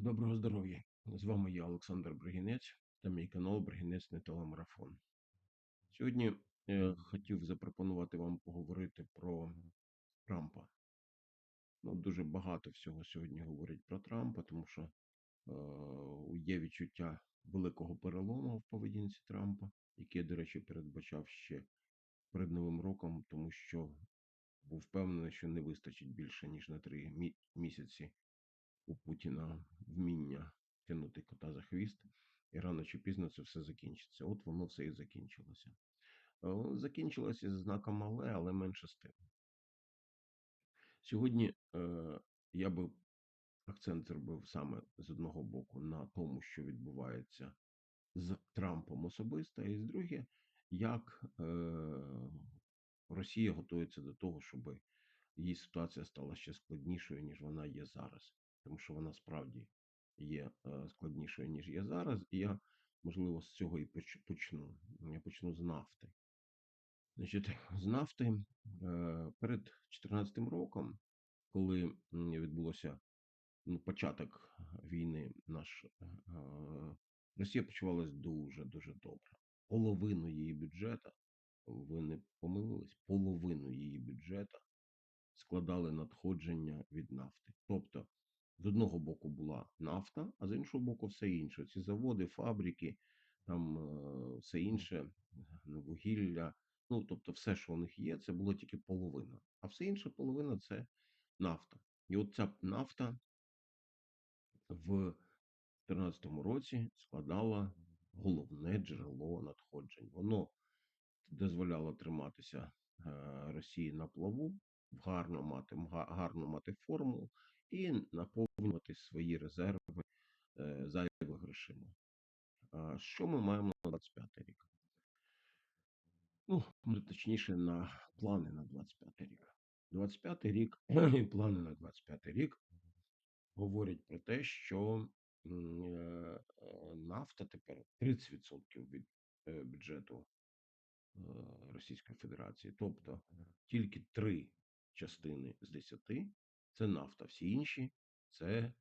Доброго здоров'я! З вами я, Олександр Бригінець, та мій канал Бригінець не телемарафон. Сьогодні е, хотів запропонувати вам поговорити про Трампа. Ну, дуже багато всього сьогодні говорять про Трампа, тому що е, є відчуття великого перелому в поведінці Трампа, який, я, до речі, передбачав ще перед Новим роком, тому що був впевнений, що не вистачить більше ніж на три місяці у Путіна вміння тягнути кота за хвіст, і рано чи пізно це все закінчиться. От воно все і закінчилося. Е, Закінчилося зі знаком але, але менше з тим. Сьогодні е, я би акцент зробив саме з одного боку на тому, що відбувається з Трампом особисто, і з друге, як е, Росія готується до того, щоб її ситуація стала ще складнішою, ніж вона є зараз. Тому що вона справді є е, складнішою, ніж є зараз. І я, можливо, з цього і почну. Я почну з нафти. Значить, з нафти е, перед 2014 роком, коли відбулося ну, початок війни, наш е, Росія почувалась дуже дуже добре. Половину її бюджету, ви не помилились, половину її бюджету складали надходження від нафти. Тобто, з одного боку була нафта, а з іншого боку, все інше. Ці заводи, фабрики, там е, все інше, е, вугілля. Ну, тобто, все, що у них є, це було тільки половина. А все інше половина це нафта. І от ця нафта в 2014 році складала головне джерело надходжень. Воно дозволяло триматися е, Росії на плаву, гарно мати, гарно мати форму і наповнювати свої резерви е, зайвими грошима. Що ми маємо на 25 рік? Ну, точніше, на плани на 25 рік. 25 рік плани на 25 рік говорять про те, що е, е, нафта тепер 30% від бюджету Російської Федерації. Тобто тільки три частини з 10 це нафта, всі інші це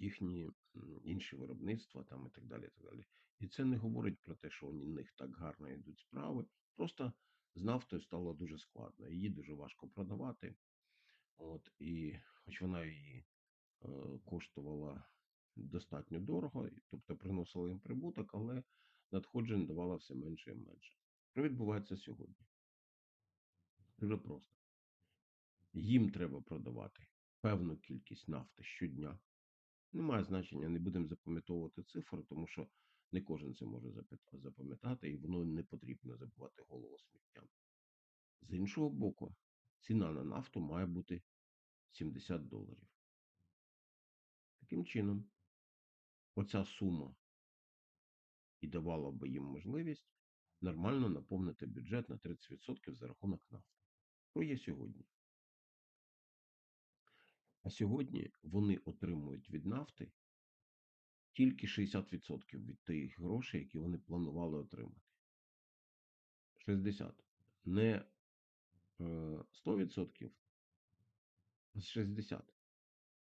їхні інші виробництва там і так далі. І, так далі. і це не говорить про те, що у них так гарно йдуть справи. Просто з нафтою стало дуже складно. Її дуже важко продавати. От, і хоч вона її е, коштувала достатньо дорого, тобто приносила їм прибуток, але надходжень давала все менше і менше. Що відбувається сьогодні? Дуже просто. Їм треба продавати певну кількість нафти щодня. Немає значення, не будемо запам'ятовувати цифри, тому що не кожен це може запам'ятати, і воно не потрібно забувати голову сміттям. З іншого боку, ціна на нафту має бути 70 доларів. Таким чином, оця сума і давала би їм можливість нормально наповнити бюджет на 30% за рахунок нафти. Що є сьогодні? А сьогодні вони отримують від нафти тільки 60% від тих грошей, які вони планували отримати. 60. Не е, 100%, а 60.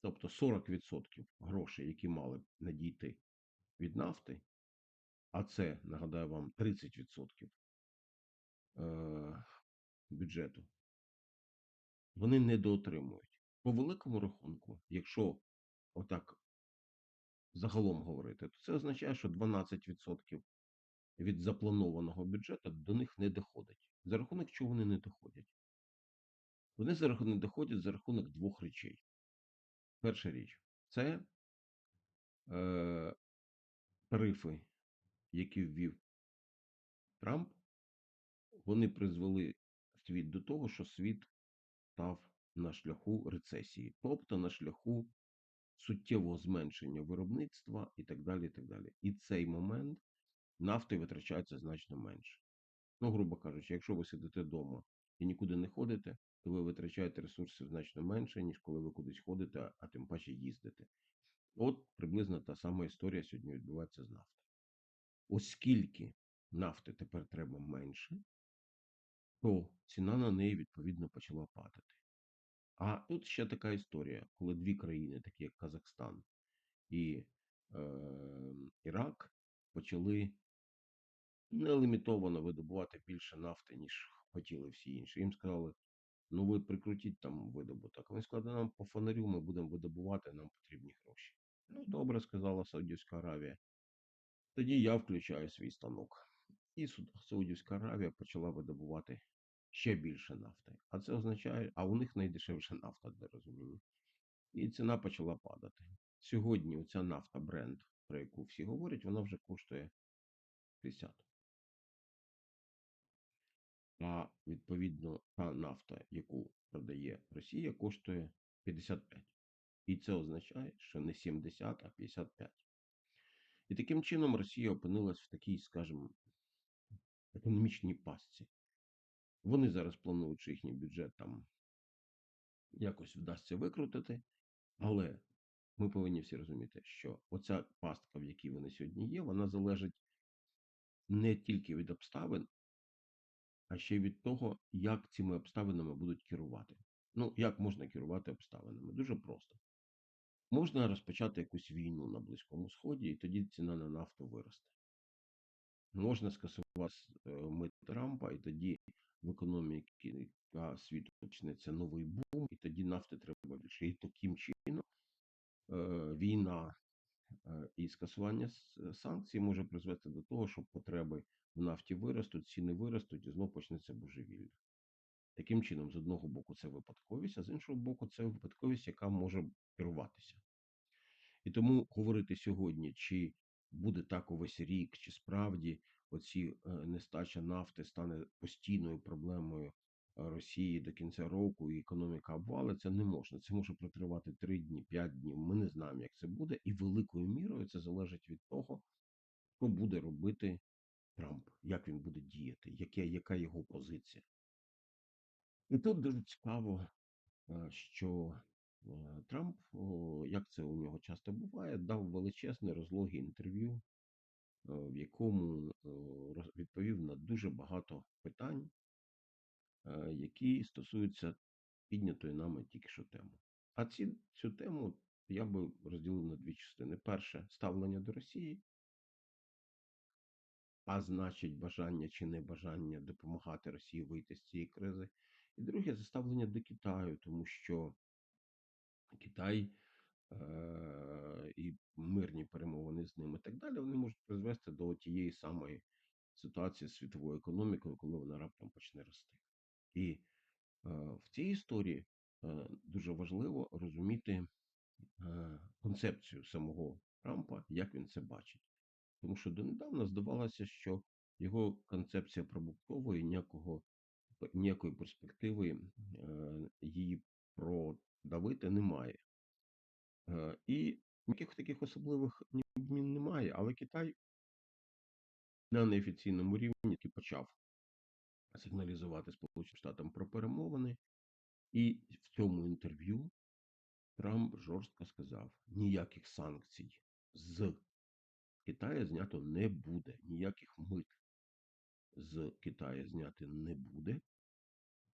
Тобто 40% грошей, які мали б надійти від нафти, а це, нагадаю вам, 30% е, бюджету, вони недоотримують. По великому рахунку, якщо отак загалом говорити, то це означає, що 12% від запланованого бюджету до них не доходить. За рахунок чого вони не доходять? Вони за рахунок не доходять за рахунок двох речей. Перша річ це е, тарифи, які ввів Трамп, вони призвели світ до того, що світ став на шляху рецесії, тобто на шляху суттєвого зменшення виробництва і так далі. І так далі. І цей момент нафти витрачається значно менше. Ну, грубо кажучи, якщо ви сидите вдома і нікуди не ходите, то ви витрачаєте ресурсів значно менше, ніж коли ви кудись ходите, а тим паче їздите. От приблизно та сама історія сьогодні відбувається з нафтою. Оскільки нафти тепер треба менше, то ціна на неї відповідно почала падати. А тут ще така історія, коли дві країни, такі як Казахстан і е, Ірак почали нелімітовано видобувати більше нафти, ніж хотіли всі інші. Їм сказали, ну ви прикрутіть там видобуток. Вони сказали, нам по фонарю ми будемо видобувати, нам потрібні гроші. Ну, добре, сказала Саудівська Аравія. Тоді я включаю свій станок. І Саудівська Аравія почала видобувати ще більше нафти. А це означає, а у них найдешевша нафта для розуміння. І ціна почала падати. Сьогодні оця нафта бренд, про яку всі говорять, вона вже коштує 50. А відповідно та нафта, яку продає Росія, коштує 55. І це означає, що не 70, а 55. І таким чином Росія опинилась в такій, скажімо, економічній пастці. Вони зараз планують, що їхній бюджет там якось вдасться викрутити, але ми повинні всі розуміти, що оця пастка, в якій вони сьогодні є, вона залежить не тільки від обставин, а ще й від того, як цими обставинами будуть керувати. Ну, як можна керувати обставинами? Дуже просто. Можна розпочати якусь війну на Близькому Сході, і тоді ціна на нафту виросте. Можна скасувати е, мит Трампа, і тоді в економіці світу почнеться новий бум, і тоді нафти треба більше. І таким чином е, війна і скасування санкцій може призвести до того, що потреби в нафті виростуть, ціни виростуть, і знову почнеться божевілля. Таким чином, з одного боку, це випадковість, а з іншого боку, це випадковість, яка може керуватися. І тому говорити сьогодні, чи буде так увесь рік, чи справді оці е, нестача нафти стане постійною проблемою е, Росії до кінця року, і економіка обвалиться, не можна. Це може протривати 3 дні, 5 днів. Ми не знаємо, як це буде, і великою мірою це залежить від того, що буде робити Трамп, як він буде діяти, яке, яка його позиція. І тут дуже цікаво, е, що Трамп, як це у нього часто буває, дав величезне розлоге інтерв'ю, е, в якому е, відповів на дуже багато питань, е, які стосуються піднятої нами тільки що теми. А ці, цю тему я би розділив на дві частини. Перше ставлення до Росії, а значить, бажання чи небажання допомагати Росії вийти з цієї кризи. І друге це ставлення до Китаю, тому що Китай е- і мирні перемовини з ним і так далі, вони можуть призвести до тієї самої ситуації з світовою економікою, коли вона раптом почне рости. І е, в цій історії е, дуже важливо розуміти е, концепцію самого Трампа, як він це бачить. Тому що донедавна здавалося, що його концепція прибуткової ніякого ніякої перспективи е, її продавити немає. Е, і ніяких таких особливих змін немає, але Китай на неофіційному рівні таки почав сигналізувати Сполученим Штатам про перемовини, і в цьому інтерв'ю Трамп жорстко сказав: ніяких санкцій з Китаю знято не буде, ніяких мит з Китаю зняти не буде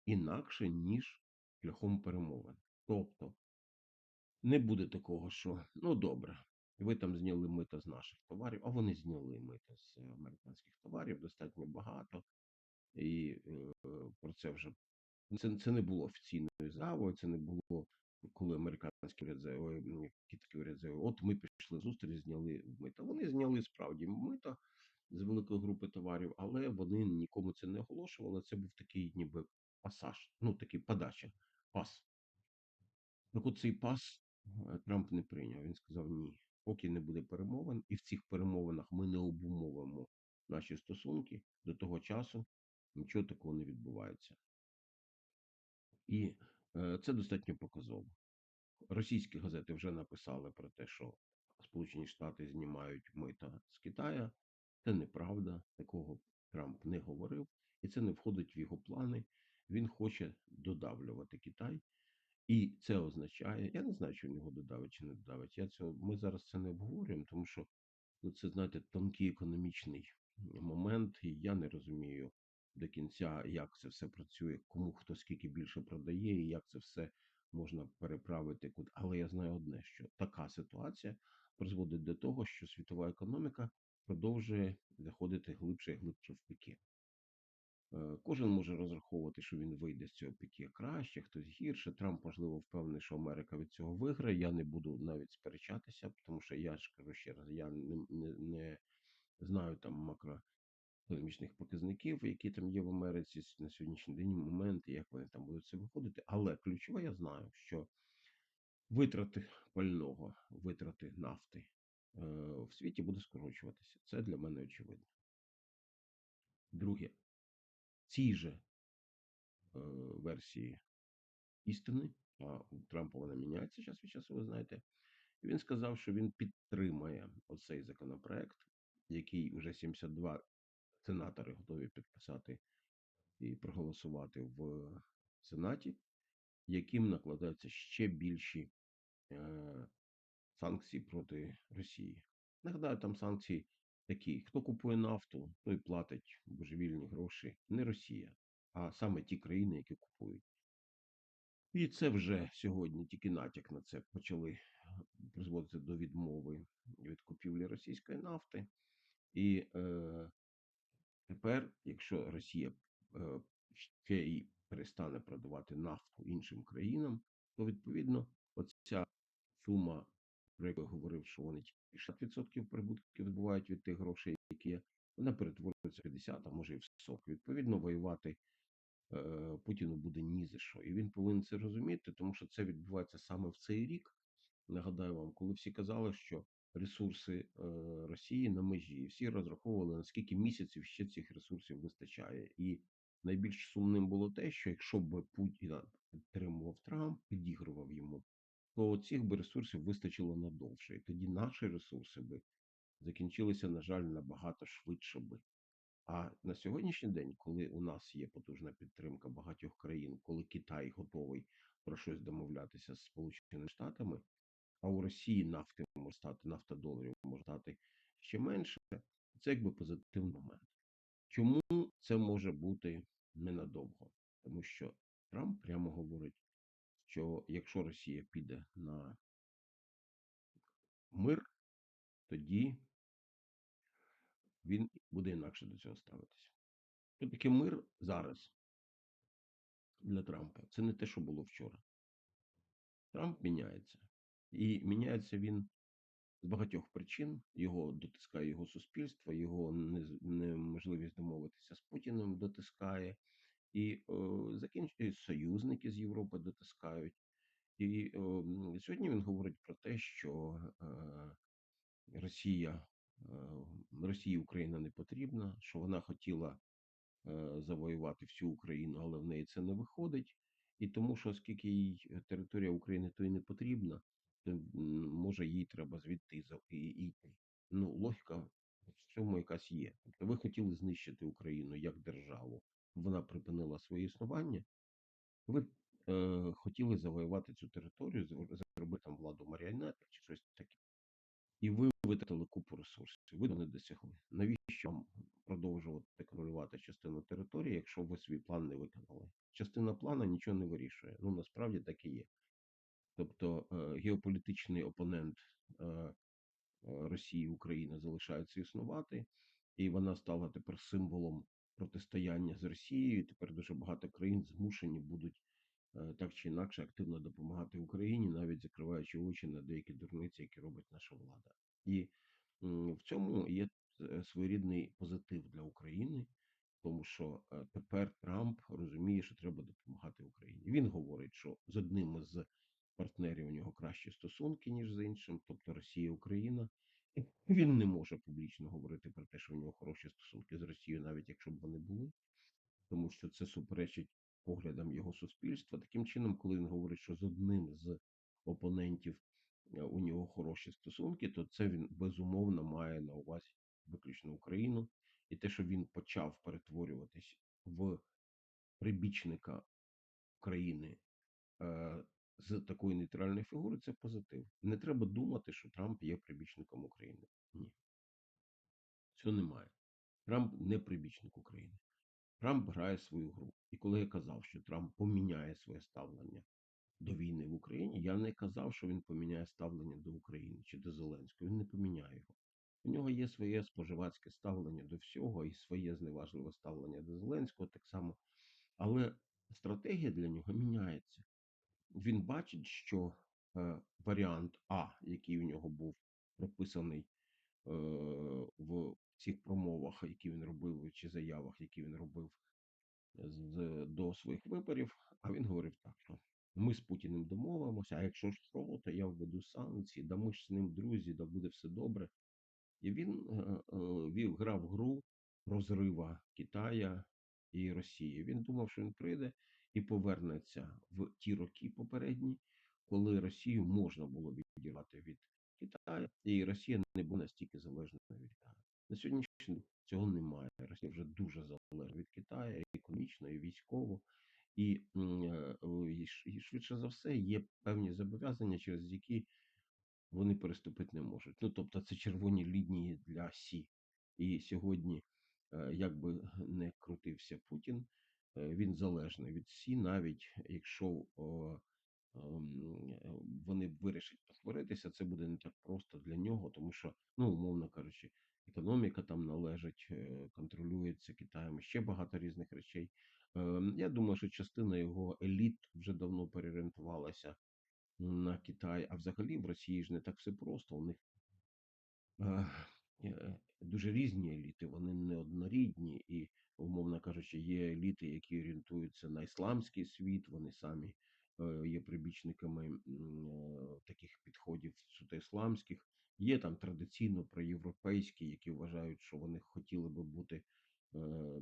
інакше, ніж шляхом перемовин. Тобто не буде такого, що ну добре, ви там зняли мита з наших товарів, а вони зняли мита з американських товарів достатньо багато. І е, про це вже це, це не було офіційною заявою, це не було, коли американський уряд китайський уряд заявив, от ми пішли зустріч, зняли мита. Вони зняли справді мита з великої групи товарів, але вони нікому це не оголошували. Це був такий ніби пасаж, ну такий подача, пас. Так от цей пас Трамп не прийняв. Він сказав ні, поки не буде перемовин, і в цих перемовинах ми не обумовимо наші стосунки до того часу, нічого такого не відбувається. І е, це достатньо показово. Російські газети вже написали про те, що Сполучені Штати знімають мита з Китая. Це неправда, такого Трамп не говорив, і це не входить в його плани. Він хоче додавлювати Китай. І це означає, я не знаю, чи він його додавить чи не додавить. Я цього, ми зараз це не обговорюємо, тому що ну, це, знаєте, тонкий економічний момент, і я не розумію до кінця, як це все працює, кому хто скільки більше продає, і як це все можна переправити куди. Але я знаю одне, що така ситуація призводить до того, що світова економіка продовжує заходити глибше і глибше в піки. Е, Кожен може розраховувати, що він вийде з цього піки краще, хтось гірше. Трамп, можливо, впевнений, що Америка від цього виграє. Я не буду навіть сперечатися, тому що я ж кажу ще раз, я не, не, не знаю там макроекономічних показників, які там є в Америці на сьогоднішній день, моменти, як вони там будуть це виходити. Але ключове, я знаю, що витрати пального, витрати нафти е, в світі буде скорочуватися. Це для мене очевидно. Друге, цій же е, версії істини, а у Трампа вона міняється час від часу, ви знаєте. Він сказав, що він підтримає оцей законопроект, який вже 72 сенатори готові підписати і проголосувати в Сенаті, яким накладаються ще більші е, санкції проти Росії. Нагадаю, там санкції такі: хто купує нафту, той платить божевільні гроші, не Росія, а саме ті країни, які купують. І це вже сьогодні тільки натяк на це почали призводити до відмови від купівлі російської нафти. І е, тепер, якщо Росія е, ще й перестане продавати нафту іншим країнам, то відповідно оця сума, я говорив, що вони тільки 60% прибутків збувають від тих грошей, які є, вона перетворюється в 50, а може і в 40. Відповідно, воювати е, Путіну буде ні за що. І він повинен це розуміти, тому що це відбувається саме в цей рік. Нагадаю вам, коли всі казали, що ресурси е, Росії на межі, і всі розраховували, наскільки місяців ще цих ресурсів вистачає. І найбільш сумним було те, що якщо б Путіна підтримував Трамп, підігрував то цих би ресурсів вистачило надовше. І тоді наші ресурси би закінчилися, на жаль, набагато швидше би. А на сьогоднішній день, коли у нас є потужна підтримка багатьох країн, коли Китай готовий про щось домовлятися з Сполученими Штатами, а у Росії нафти може стати, нафта доларів може стати ще менше, це якби позитивний момент. Чому це може бути ненадовго? Тому що Трамп прямо говорить, що якщо Росія піде на мир, тоді він буде інакше до цього ставитися. Що таке мир зараз для Трампа? Це не те, що було вчора. Трамп міняється. І міняється він з багатьох причин. Його дотискає його суспільство, його неможливість домовитися з Путіним дотискає, і е, закінчує союзники з Європи дотискають. І е, сьогодні він говорить про те, що е, Росія, е, Росії Україна не потрібна, що вона хотіла е, завоювати всю Україну, але в неї це не виходить. І тому, що оскільки їй територія України то й не потрібна, то може їй треба звідти йти. Ну, логіка в цьому якась є. Тобто ви хотіли знищити Україну як державу. Вона припинила своє існування. Ви е, хотіли завоювати цю територію, зро- зробити там владу маріонеток чи щось таке. І ви витратили купу ресурсів. Ви не досягли. Навіщо вам продовжувати контролювати частину території, якщо ви свій план не виконали? Частина плану нічого не вирішує. Ну насправді так і є. Тобто е, геополітичний опонент е, е, Росії України залишається існувати, і вона стала тепер символом протистояння з Росією. Тепер дуже багато країн змушені будуть е, так чи інакше активно допомагати Україні, навіть закриваючи очі на деякі дурниці, які робить наша влада. І в цьому є е, своєрідний позитив для України, тому що е, тепер Трамп розуміє, що треба допомагати Україні. Він говорить, що з одним із партнерів у нього кращі стосунки, ніж з іншим, тобто Росія, Україна. Він не може публічно говорити про те, що в нього хороші стосунки з Росією, навіть якщо б вони були, тому що це суперечить поглядам його суспільства. Таким чином, коли він говорить, що з одним з опонентів е, у нього хороші стосунки, то це він безумовно має на увазі виключно Україну, і те, що він почав перетворюватись в прибічника країни е, з такої нейтральної фігури, це позитив. Не треба думати, що Трамп є прибічником України. Ні. Цього немає. Трамп не прибічник України. Трамп грає свою гру. І коли я казав, що Трамп поміняє своє ставлення до війни в Україні, я не казав, що він поміняє ставлення до України чи до Зеленського. Він не поміняє його. У нього є своє споживацьке ставлення до всього і своє зневажливе ставлення до Зеленського так само. Але стратегія для нього міняється. Він бачить, що е, варіант А, який у нього був прописаний е, в цих промовах, які він робив, чи заявах, які він робив з, до своїх виборів, а він говорив так, що ми з Путіним домовимося, а якщо що, то я введу санкції, да ми ж з ним друзі, да буде все добре. І він е, е, вів, грав гру розрива Китая і Росії. Він думав, що він прийде і повернеться в ті роки попередні, коли Росію можна було відірвати від Китаю, і Росія не була настільки залежною від Китаю. На сьогоднішній день цього немає. Росія вже дуже залежна від Китаю, економічно, і військово. І, е, і швидше за все є певні зобов'язання, через які вони переступити не можуть. Ну тобто, це червоні лінії для Сі. І сьогодні, е, як би не крутився Путін, він залежний від Сі, навіть якщо ем, е, вони вирішать посваритися, це буде не так просто для нього, тому що, ну, умовно кажучи, економіка там належить, е, контролюється Китаєм, ще багато різних речей. Ем, Я думаю, що частина його еліт вже давно переорієнтувалася на Китай, а взагалі в Росії ж не так все просто. У них е, дуже різні еліти, вони не однорідні, і, умовно кажучи, є еліти, які орієнтуються на ісламський світ, вони самі е, є прибічниками е, таких підходів суто ісламських. Є там традиційно проєвропейські, які вважають, що вони хотіли би бути е,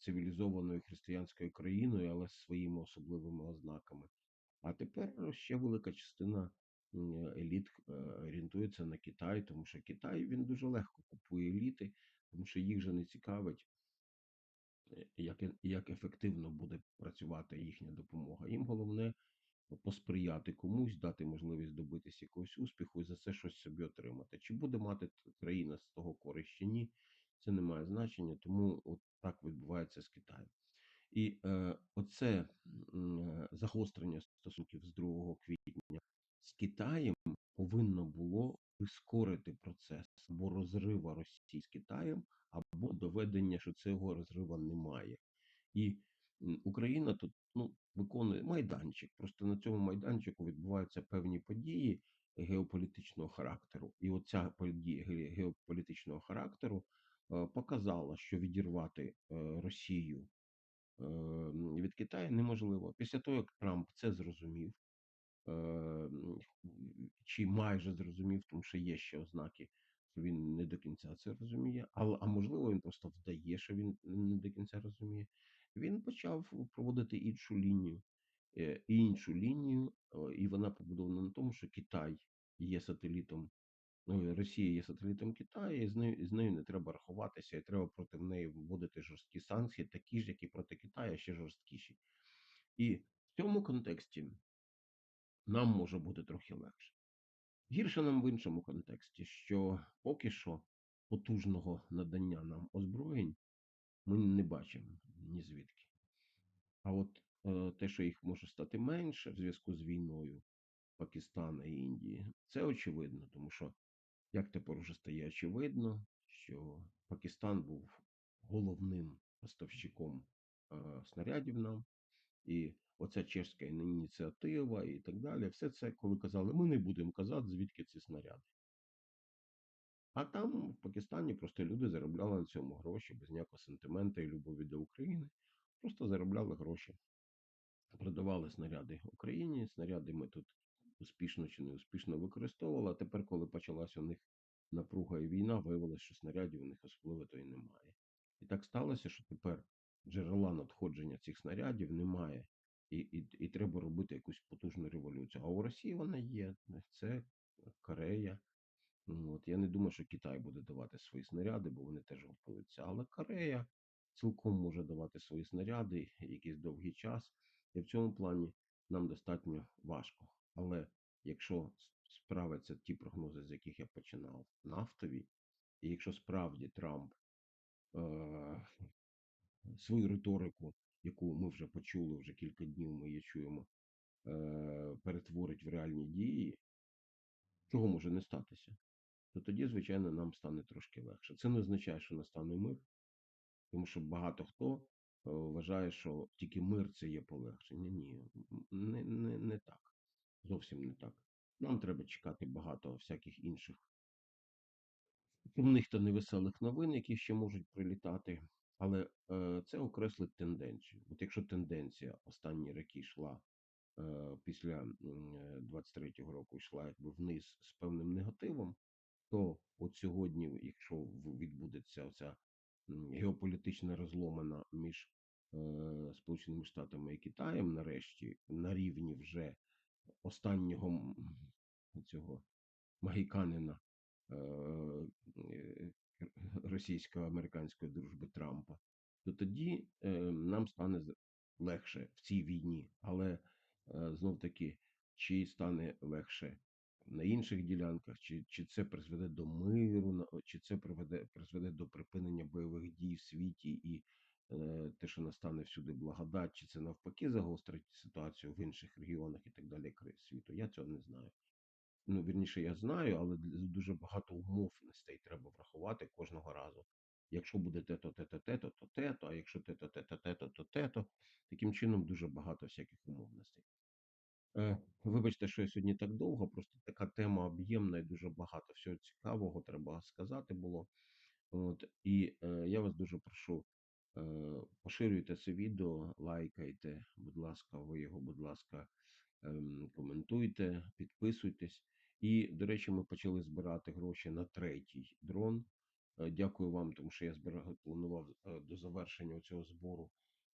цивілізованою християнською країною, але своїми особливими ознаками. А тепер ще велика частина еліт е, орієнтується на Китай, тому що Китай він дуже легко купує еліти, тому що їх же не цікавить, е, як, е- як ефективно буде працювати їхня допомога. Їм головне посприяти комусь, дати можливість добитися якогось успіху і за це щось собі отримати. Чи буде мати країна з того користь чи ні, це не має значення, тому от так відбувається з Китаєм. І е, оце е, загострення стосунків з 2 квітня з Китаєм повинно було прискорити процес або розрива Росії з Китаєм, або доведення, що цього розрива немає. І Україна тут ну, виконує майданчик. Просто на цьому майданчику відбуваються певні події геополітичного характеру. І оця подія геополітичного характеру е, показала, що відірвати е, Росію е, від Китаю неможливо. Після того, як Трамп це зрозумів, чи майже зрозумів, тому що є ще ознаки, що він не до кінця це розуміє, але а можливо, він просто вдає, що він не до кінця розуміє. Він почав проводити іншу лінію, е, іншу лінію, е, і вона побудована на тому, що Китай є сателітом. Ну, Росія є сателітом Китаю, і з нею, з нею не треба рахуватися, і треба проти неї вводити жорсткі санкції, такі ж, як і проти Китаю, а ще жорсткіші. І в цьому контексті нам може бути трохи легше. Гірше нам в іншому контексті, що поки що потужного надання нам озброєнь ми не бачимо ні звідки. А от е, те, що їх може стати менше в зв'язку з війною Пакистана і Індії, це очевидно, тому що як тепер уже стає очевидно, що Пакистан був головним поставщиком е, снарядів нам, і оця чешська ініціатива і так далі, все це, коли казали, ми не будемо казати, звідки ці снаряди. А там в Пакистані просто люди заробляли на цьому гроші без ніякого сентимента і любові до України. Просто заробляли гроші, продавали снаряди Україні. Снаряди ми тут успішно чи не успішно використовували. А тепер, коли почалася у них напруга і війна, виявилося, що снарядів у них особливо то і немає. І так сталося, що тепер джерела надходження цих снарядів немає. І, і, і треба робити якусь потужну революцію. А у Росії вона є. Це Корея. Ну, От я не думаю, що Китай буде давати свої снаряди, бо вони теж готуються. Але Корея цілком може давати свої снаряди якийсь довгий час. І в цьому плані нам достатньо важко. Але якщо с- справиться ті прогнози, з яких я починав, нафтові, і якщо справді Трамп е- свою риторику, яку ми вже почули вже кілька днів, ми її чуємо, е, перетворить в реальні дії, чого може не статися, то тоді, звичайно, нам стане трошки легше. Це не означає, що настане мир, тому що багато хто е, вважає, що тільки мир це є полегшення. Ні, не, не, не так. Зовсім не так. Нам треба чекати багато всяких інших сумних та невеселих новин, які ще можуть прилітати. Але е, це окреслить тенденцію. От якщо тенденція останні роки йшла е, після е, 23-го року, йшла якби вниз з певним негативом, то от сьогодні, якщо відбудеться оця геополітична розломана між е, Сполученими Штатами і Китаєм, нарешті, на рівні вже останнього цього магіканина е, е, російсько-американської дружби Трампа, то тоді е, нам стане легше в цій війні. Але е, знов таки, чи стане легше на інших ділянках, чи, чи це призведе до миру, чи це приведе, призведе до припинення бойових дій в світі і е, те, що настане всюди благодать, чи це навпаки загострить ситуацію в інших регіонах і так далі світу. Я цього не знаю. Ну, вірніше, я знаю, але дуже багато умовностей треба врахувати кожного разу. Якщо буде те-то, те-то, те-то, то те-то, а якщо те-то, те-то, те-то, то те-то. Таким чином дуже багато всяких умовностей. Е, вибачте, що я сьогодні так довго, просто така тема об'ємна і дуже багато всього цікавого треба сказати було. От, і е, я вас дуже прошу, е, поширюйте це відео, лайкайте, будь ласка, ви його, будь ласка, коментуйте, підписуйтесь. І, до речі, ми почали збирати гроші на третій дрон. Е, Дякую вам, тому що я збирав, планував е, до завершення цього збору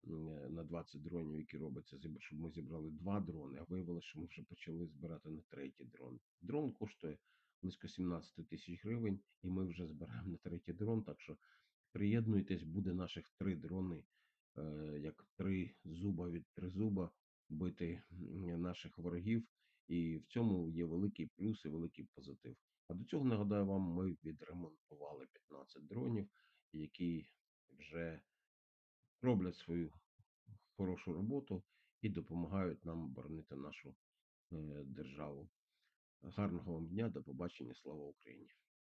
е, на 20 дронів, які робиться, щоб ми зібрали два дрони, а виявилося, що ми вже почали збирати на третій дрон. Дрон коштує близько 17 тисяч гривень, і ми вже збираємо на третій дрон. Так що приєднуйтесь, буде наших три дрони, як три зуба від тризуба бити наших ворогів. І в цьому є великий плюс і великий позитив. А до цього нагадаю вам, ми відремонтували 15 дронів, які вже роблять свою хорошу роботу і допомагають нам боронити нашу е, державу. Гарного вам дня, до побачення, слава Україні!